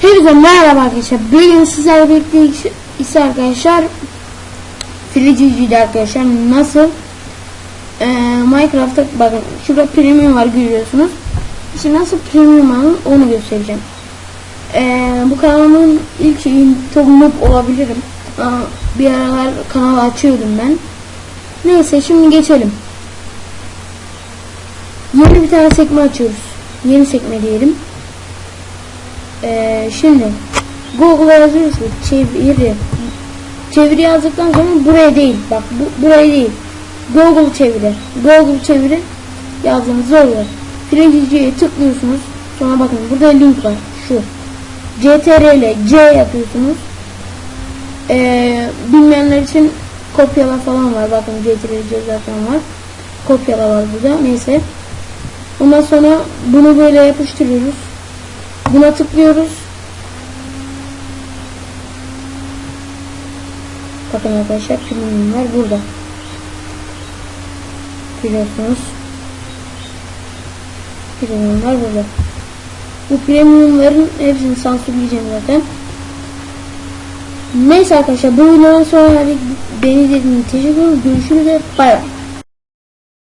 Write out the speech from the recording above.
Hepinize merhaba arkadaşlar. Bugün sizlerle birlikte ise arkadaşlar Filicici'de arkadaşlar nasıl eee Minecraft'ta bakın şurada premium var görüyorsunuz. İşte nasıl premium alın onu göstereceğim. Eee bu kanalımın ilk şeyin noob olabilirim. Ama bir aralar kanal açıyordum ben. Neyse şimdi geçelim. Yeni bir tane sekme açıyoruz. Yeni sekme diyelim. Ee, şimdi Google'a yazıyorsunuz çeviri. Çeviri yazdıktan sonra buraya değil. Bak bu, buraya değil. Google çeviri. Google çeviri yazdığınızda oluyor. Frençiciye tıklıyorsunuz. Sonra bakın burada link var. Şu. CTRL C yapıyorsunuz. Ee, bilmeyenler için kopyala falan var. Bakın CTRL C zaten var. Kopyala var burada. Neyse. Ondan sonra bunu böyle yapıştırıyoruz. Buna tıklıyoruz. Bakın arkadaşlar premiumlar burada. Biliyorsunuz. Premiumlar burada. Bu premiumların hepsini sansürleyeceğim zaten. Neyse arkadaşlar bu videodan sonra beni izlediğiniz için teşekkür ederim. Görüşürüz bay bay.